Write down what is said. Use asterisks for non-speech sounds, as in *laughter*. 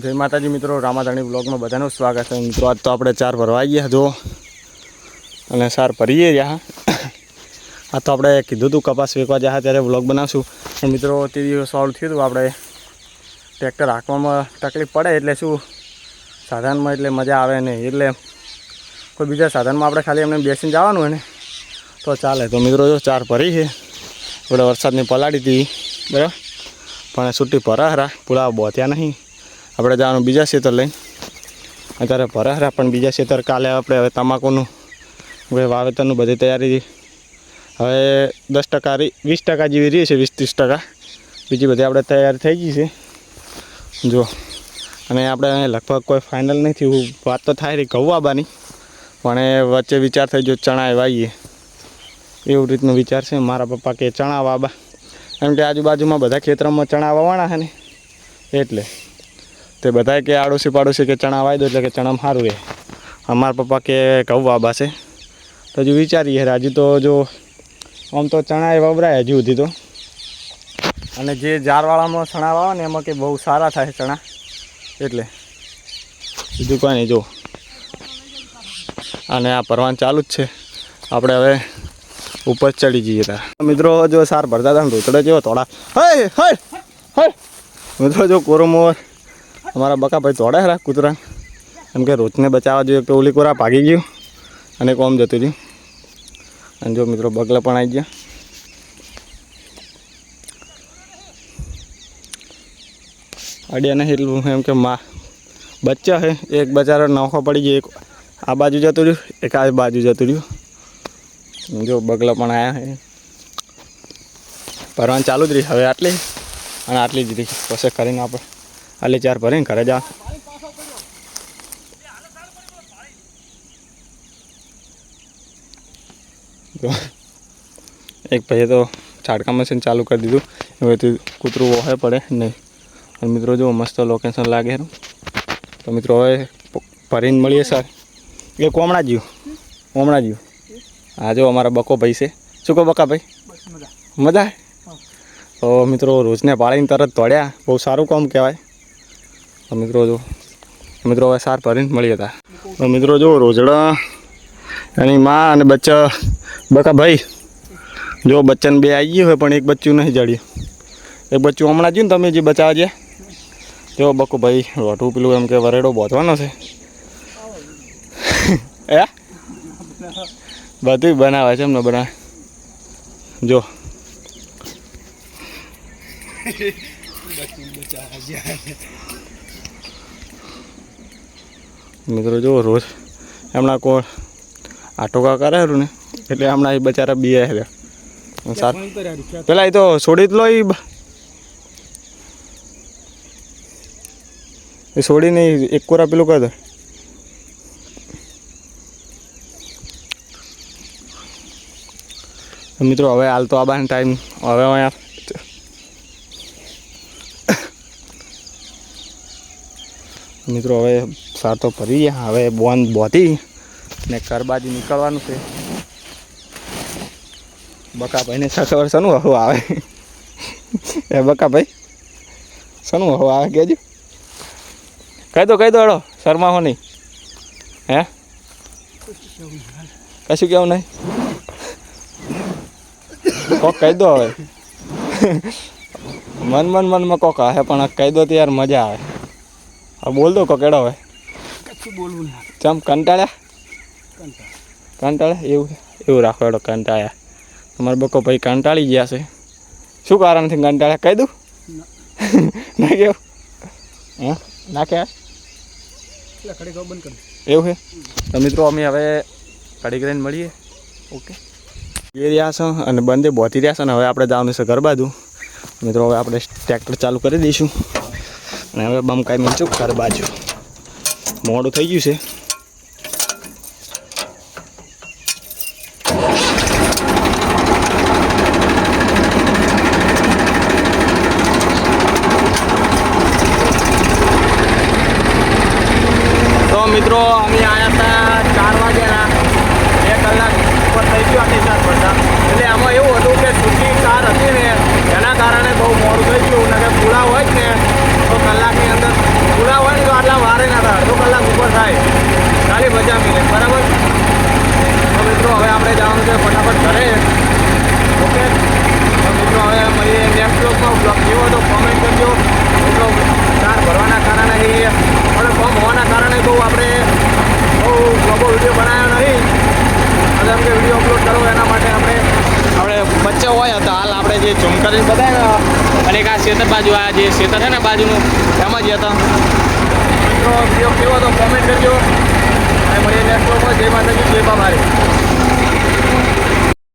જય માતાજી મિત્રો, રામાધાણી બ્લોગમાં બધાનું સ્વાગત છે. મિત્રો, આજ તો આપણે ચાર ભરવા ગયા જો. અને સાર ભરીએ રહ્યા. આ તો આપણે કીધું હતું કપાસ વેકવા જ્યાં ત્યારે બ્લોગ બનાવશું. પણ મિત્રો, તે દિવસ સોલ્વ થયું હતું આપણે ટ્રેક્ટર હાંકવામાં તકલીફ પડે એટલે શું? સાધનમાં એટલે મજા આવે નહીં. એટલે કોઈ બીજા સાધનમાં આપણે ખાલી એમને બેસીને જવાનું હોય ને, તો ચાલે. તો મિત્રો, જો ચાર ભરી છે. આપણે વરસાદની પલાળી હતી, બરાબર? પણ છૂટી ભરા હરા પૂળા બોત્યા નહીં. આપણે જવાનું બીજા ખેતર લઈને. અત્યારે ભરાહરા પણ બીજા ખેતર કાલે આપણે હવે તમાકુનું વાવેતરનું બધી તૈયારી હવે દસ ટકા વીસ ટકા જેવી રહી છે, વીસ ત્રીસ ટકા. બીજી બધી આપણે તૈયાર થઈ ગઈ છે. જો અને આપણે લગભગ કોઈ ફાઇનલ નથી વાત તો થાય રહી ઘઉં પણ એ વચ્ચે વિચાર થઈ જો ચણા વાવીએ. એવું રીતનો વિચાર છે. મારા પપ્પા કે ચણા વાબા એમ કે આજુબાજુમાં બધા ખેતરમાં ચણા વાવવાના છે ને. એટલે. તે બધાએ કે આડોશી પાડોશી કે ચણા વાવી દો એટલે કે ચણામાં સારું રહે અમારા પપ્પા કે ઘઉં વાબા તો હજુ વિચારીએ હજુ તો જો આમ તો ચણા એ વવરાય હજુ સુધી તો. અને જે ઝાડવાળામાં ચણા વાવે ને એમાં કે બહુ સારા થાય ચણા. એટલે. બીજું કાંઈ નહીં, જો. અને આ પરવાન ચાલુ જ છે. આપણે હવે ઉપર ચડી જઈએ તાર. મિત્રો, જો સાર ભરતા હતા ને રોતડે જેવો થોડા હય હય હય મિત્રો, જો કોરોમોર અમારા બકાભાઈ તોડે હરા કૂતરા. એમ કે રોજને બચાવવા જોઈએ. તો ઓલી કોરા ભાગી ગયું અને કોમ જતું રહ્યું. અને જો મિત્રો બગલા પણ આવી ગયા. અડિયા નહીં એટલું એમ કે મા બચ્ચા છે એક બચારો નોખો પડી ગયો. એક આ બાજુ જતું રહ્યું, એક આ બાજુ જતું રહ્યું. જો બગલા પણ આવ્યા હે. ભરવાનું ચાલુ જ રહી. હવે આટલી અને આટલી જ રહી. પછી કરીને આપણે આટલી ચાર ભરીને ઘરે જા. એક ભાઈએ તો છાડકા મશીન ચાલુ કરી દીધું. એમાંથી કૂતરું વહે પડે નહીં. અને મિત્રો જો મસ્ત લોકેશન લાગે તો મિત્રો હવે ભરીને મળીએ સર એ કોમણા જ્યું કોમણા જ્યું હા જો અમારા બકો ભાઈ છે. શું કહો બકા ભાઈ? મજા? તો મિત્રો રોજને પાળીને તરત દોડ્યા. બહુ સારું કામ કહેવાય. તો મિત્રો જો, મિત્રો હવે સાર ભરીને મળી હતા. તો મિત્રો જો, રોજડા એની માં અને બચ્ચા, બકા ભાઈ, જો બચ્ચાને બે આવી ગયું હોય, પણ એક બચ્ચું નહીં જડ્યું. એક બચ્ચું હમણાં જ્યું ને તમે જે બચાવવા છે જો બકુ ભાઈ રોટું પેલું એમ કે વરેડો બાંધવાનો છે. *laughs* એ બધું બનાવે છે એમને બનાવે જો. મિત્રો જો રોજ. એમના કોણ? આટોકા કરે ને એટલે હમણાં એ બચારા બી છે. સાર પેલા એ તો છોડી જ લો એ છોડીને એક કોરા પેલું કરી દે. મિત્રો હવે હાલ તો આબાનો ટાઈમ હવે અહીંયા મિત્રો, હવે સાર તો ભરી ગયા, હવે બોન બોતી ને કરબાજી નીકળવાનું છે. બકાભાઈને ખબર શનું હવું આવે? એ બકાભાઈ, શનું હવું આવે કહેજો. કહી દો કહી દો હળો શર્મા હો નહીં. હે? કશું કેવું નહીં? કોક કહી દો હવે. મન મન મનમાં કોક આવે, પણ કહી દો તો યાર મજા આવે. હા બોલ દો કેડો હવે. કશું બોલવું ના. ચમ કંટાળ્યા? કંટાળ્યા. એવું એવું રાખો એડો કંટાળ્યા. તમારા બકો ભાઈ કંટાળી ગયા છે. શું કારણથી કંટાળ્યા? કહી દઉં? ના. *laughs* કેવું? હા? નાખ્યા કે ખાવ બંધ કરી એવું છે? તો મિત્રો અમે હવે કડી કરીને મળીએ. ઓકે. એ રહ્યા છો અને બંને બોતી રહ્યા છે ને હવે આપણે જવાનું છે ગરબાદું મિત્રો હવે આપણે ટ્રેક્ટર ચાલુ કરી દઈશું. અને હવે બમકાઈ મળશું ઘર બાજુ. મોડું થઈ ગયું છે. તો મિત્રો અમે આવ્યા હતા ચાર વાગ્યાના બે કલાક ઉપર થઈ ગયું આટલી ચાર બધા એટલે આમાં એવું હતું કે છૂટી કાર હતી ને એના કારણે બહુ મોડું થઈ ગયું ને કે પૂરા હોય જ ને તો કલાકની અંદર પૂરા હોય ને ઘરે ઓકે તો મિત્રો હવે મળીએ બ્લોગમાં બ્લોગ કેવો હતો કોમેન્ટ કરજો. એટલો ચાર ભરવાના કારણે એ અને ફોર્મ હોવાના કારણે બહુ આપણે બહુ બ્લોગો વીડિયો બનાવ્યો નહીં. અને કે વીડિયો અપલોડ કરો, એના માટે આપણે આપણે વચ્ચે હોય, તો હાલ આપણે જે ઝૂમ કરીને ને, અને એક આ શેતર બાજુ, આ જે શેતર છે ને બાજુનું, એમાં જ હતા. મિત્રો વીડિયો કેવો હતો કોમેન્ટ કરજો. અને મળીએ નેક્સ્ટ જય માતાજી, જય બાબારી